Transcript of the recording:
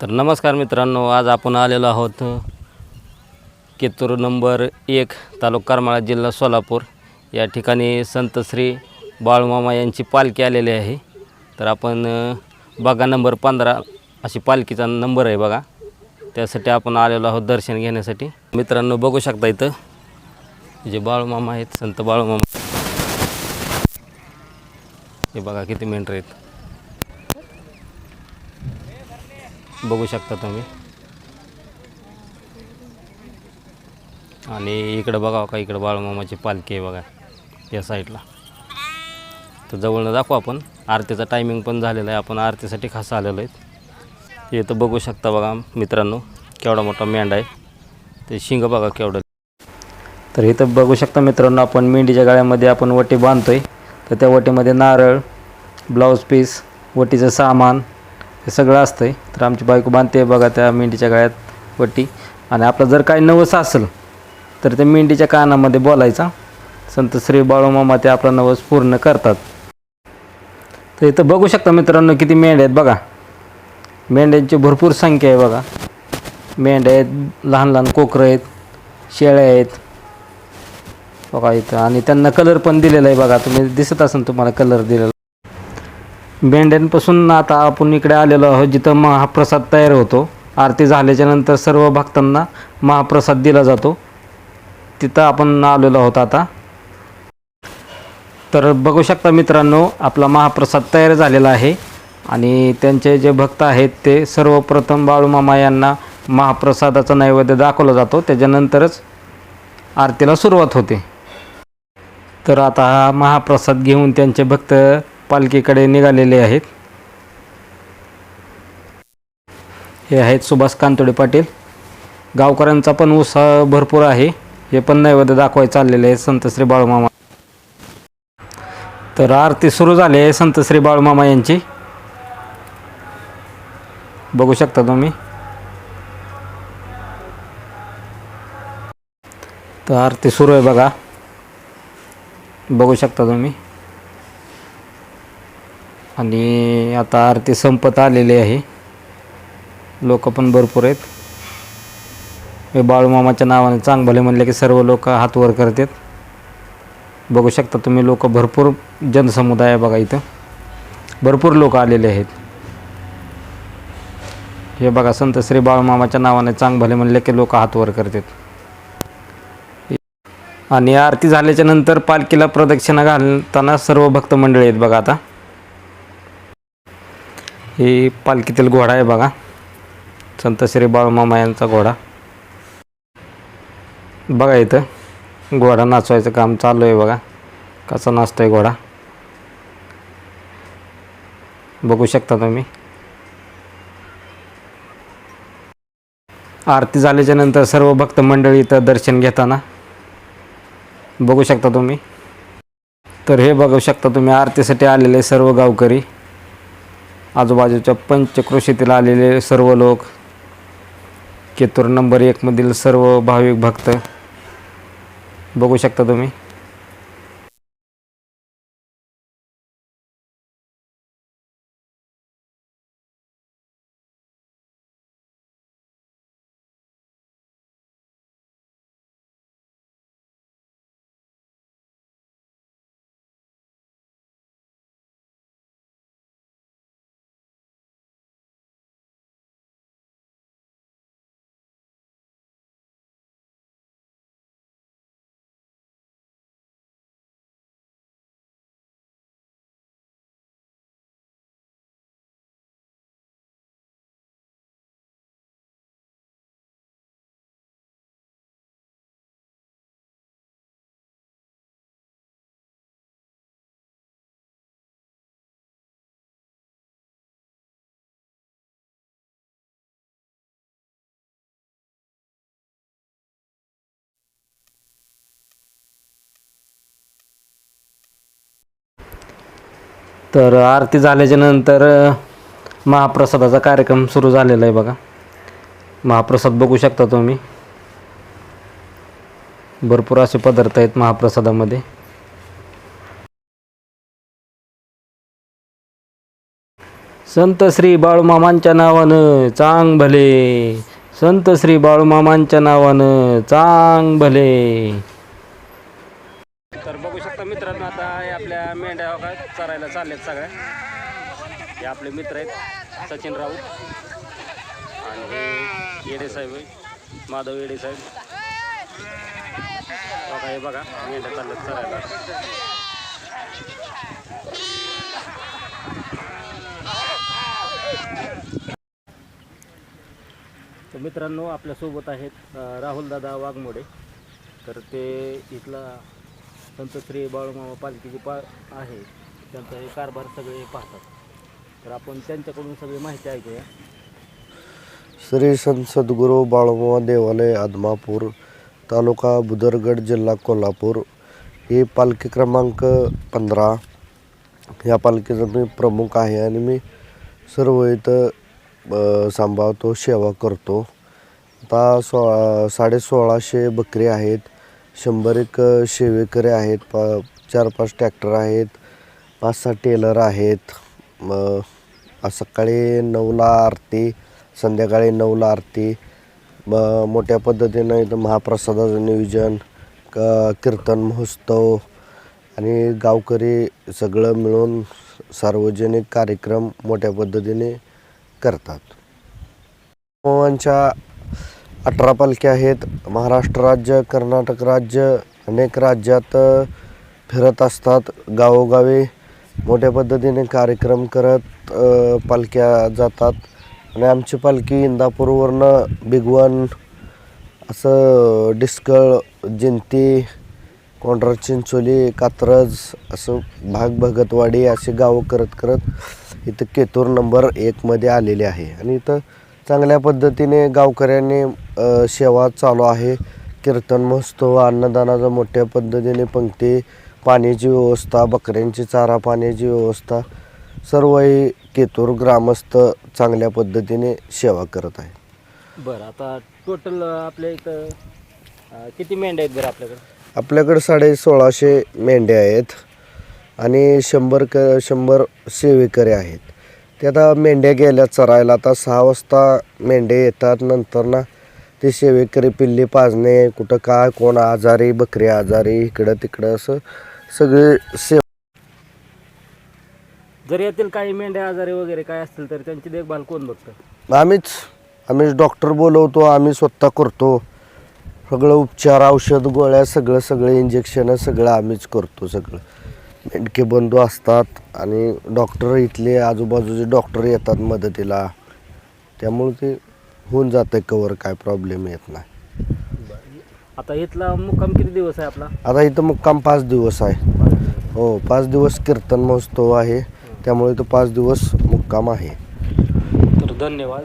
तर नमस्कार मित्रांनो आज आपण आलेलो आहोत केतूर नंबर एक तालुका करमाळा जिल्हा सोलापूर. या ठिकाणी संत श्री बाळूमामा यांची पालखी आलेली आहे. तर आपण बघा नंबर पंधरा अशी पालखीचा नंबर आहे बघा. त्यासाठी आपण आलेलो आहोत दर्शन घेण्यासाठी. मित्रांनो बघू शकता इथं जे बाळूमामा आहेत संत बाळूमामा. हे बघा किती मेंढर आहेत. बघू शकता तुम्ही. आणि इकडं बघा का इकडं बाळूमामाची पालखी आहे बघा या साईडला. तर जवळनं दाखवू आपण. आरतीचा टायमिंग पण झालेला आहे. आपण आरतीसाठी खास आलेलो आहेत. हे तर बघू शकता बघा मित्रांनो केवढा मोठा मेंढा आहे. ते शिंग बघा केवढं. तर इथं बघू शकता मित्रांनो आपण मेंढीच्या गाळ्यामध्ये आपण वटी आहे तर त्या वटीमध्ये नारळ ब्लाऊज पीस वटीचं सामान हे सगळं असतं आहे तर आमची बायको बांधते बघा त्या मेंढीच्या गळ्यात वटी आणि आपलं जर काही नवस असेल तर त्या मेंढीच्या कानामध्ये बोलायचा. संत श्री बाळूमामा ते आपला नवस पूर्ण करतात. तर इथं बघू शकता मित्रांनो किती मेंढ्या आहेत बघा. मेंढ्यांची भरपूर संख्या आहे बघा. मेंढ्या आहेत लहान लहान कोकरं आहेत शेळ्या आहेत. बघा इथं. आणि त्यांना कलर पण दिलेला आहे बघा. तुम्ही दिसत असेल तुम्हाला कलर दिलेला. मेंढ्यांपासून आता आपण इकडे आलेलो आहोत जिथं महाप्रसाद तयार होतो. आरती झाल्याच्यानंतर सर्व भक्तांना महाप्रसाद दिला जातो. तिथं आपण आलेलो आहोत आता. तर बघू शकता मित्रांनो आपला महाप्रसाद तयार झालेला आहे. आणि त्यांचे जे भक्त आहेत ते सर्वप्रथम बाळूमामा यांना महाप्रसादाचा नैवेद्य दाखवला जातो. त्याच्यानंतरच आरतीला सुरुवात होते. तर आता हा महाप्रसाद घेऊन त्यांचे भक्त पालखीकडे निघालेले आहेत. हे आहेत सुभाष कांतोडे पाटील. गावकऱ्यांचा पण उत्साह भरपूर आहे. हे पण नैवेद्य दाखवायला चाललेले आहे संत श्री बाळूमामा. तर आरती सुरू झाली आहे संत श्री बाळूमामा यांची. बघू शकता तुम्ही. तर आरती सुरू आहे बघा. बघू शकता तुम्ही. आणि आता आरती संपत आलेली आहे. लोक पण भरपूर आहेत. हे बाळूमामाच्या नावाने चांगभले म्हणले की सर्व लोक हात वर करतात. बघू शकता तुम्ही लोक भरपूर जनसमुदाय आहे बघा इथं. भरपूर लोक आलेले आहेत. हे बघा संत श्री बाळूमामाच्या नावाने चांगभले म्हणले की लोक हात वर करतात. आणि आरती झाल्याच्यानंतर पालखीला प्रदक्षिणा घालताना सर्व भक्त मंडळी आहेत बघा आता. ही पालखीतील घोडा आहे बघा. संत श्री बाळमामा यांचा घोडा. बघा इथं घोडा नाचवायचं काम चालू आहे बघा. कसा नाचतोय घोडा? बघू शकता तुम्ही. आरती झाल्याच्यानंतर सर्व भक्त मंडळी इथं दर्शन घेताना बघू शकता तुम्ही. तर हे बघू शकता तुम्ही आरतीसाठी आलेले सर्व गावकरी. आजूबाजूच्या पंचक्रोशीतील आलेले सर्व लोक केतूर नंबर एकमधील सर्व भाविक भक्त बघू शकता तुम्ही. तर आरती झाल्याच्यानंतर महाप्रसादाचा कार्यक्रम सुरू झालेला आहे बघा. महाप्रसाद बघू शकता तुम्ही. भरपूर असे पदार्थ आहेत महाप्रसादामध्ये. संत श्री बाळूमामांच्या नावानं चांग भले. संत श्री बाळूमामांच्या नावानं चांग भले तर बघू शकता मित्रांनो आता हे आपल्या मेंढ्या हो चालल्यात सगळ्या. हे आपले मित्र आहेत सचिन राऊत आणि हे येडे साहेब आहे माधव येडे साहेब. बघा हे बघा मेंढ्या चालल्यात चरायला तर मित्रांनो आपल्यासोबत आहेत राहुलदादा वाघमोडे. तर ते इथला संत श्री बाळूमामा पालखीची पा आहे. त्यांचा हे कारभार सगळे पाहतात. तर आपण त्यांच्याकडून सगळी माहिती ऐकूया. श्री संत सद्गुरू बाळूमामा देवालय आदमापूर तालुका बुदरगड जिल्हा कोल्हापूर. ही पालखी क्रमांक पंधरा. या पालखीचा मी प्रमुख आहे आणि मी सर्व इथं सांभाळतो सेवा करतो. आता सोळा साडे सोळाशे बकरी आहेत. शंभर एक शेवेकरी आहेत. पा चार पाच ट्रॅक्टर आहेत. पाच सहा टेलर आहेत. मग आज सकाळी नऊला आरती संध्याकाळी नऊला आरती. मग मोठ्या पद्धतीनं इथं महाप्रसादाचं नियोजन क कीर्तन महोत्सव आणि गावकरी सगळं मिळून सार्वजनिक कार्यक्रम मोठ्या पद्धतीने करतात. मोहांच्या अठरा पालख्या आहेत. महाराष्ट्र राज्य कर्नाटक राज्य अनेक राज्यात फिरत असतात. गावोगावी मोठ्या पद्धतीने कार्यक्रम करत पालख्या जातात. आणि आमची पालखी इंदापूरवरनं बिगवन असं डिस्कळ जिंती कोंढरा चिंचोली कात्रज असं भाग भगतवाडी असे गावं करत करत इथं केतूर नंबर एकमध्ये आलेले आहे. आणि इथं चांगल्या पद्धतीने गावकऱ्यांनी सेवा चालू आहे. कीर्तन महोत्सव अन्नदानाचा मोठ्या पद्धतीने पंक्ती पाण्याची व्यवस्था बकऱ्यांची चारा पाण्याची व्यवस्था सर्व हे केतूर ग्रामस्थ चांगल्या पद्धतीने सेवा करत आहे बरं आता टोटल आपल्या इथं अ, किती मेंढ्या आहेत बरं आपल्याकडे? आपल्याकडे साडे सोळाशे मेंढ्या आहेत आणि शंभर क शंभर सेवेकरी आहेत. ते आता मेंढ्या गेल्या चरायला आता सहा वाजता मेंढ्या येतात नंतर ना ते सेवेकरी पिल्ली पाजणे कुठं काय कोण आजारी बकरी आजारी इकडं तिकडं असं सगळे से जर यातील काही मेंढ्या आजारी वगैरे काय असतील तर त्यांची देखभाल कोण बघतं? आम्हीच. आम्हीच डॉक्टर बोलवतो आम्ही स्वतः करतो. सगळं उपचार औषध गोळ्या सगळं सगळं इंजेक्शन सगळं आम्हीच करतो सगळं. मेंढके बंधू असतात आणि डॉक्टर इथले आजूबाजूचे डॉक्टर येतात मदतीला. त्यामुळे ते होऊन जातं कवर काय प्रॉब्लेम येत नाही. आता इथला मुक्काम किती दिवस आहे आपला? आता इथं मुक्काम पाच दिवस आहे. हो पाच दिवस कीर्तन महोत्सव आहे. त्यामुळे इथं पाच दिवस मुक्काम आहे. तर धन्यवाद.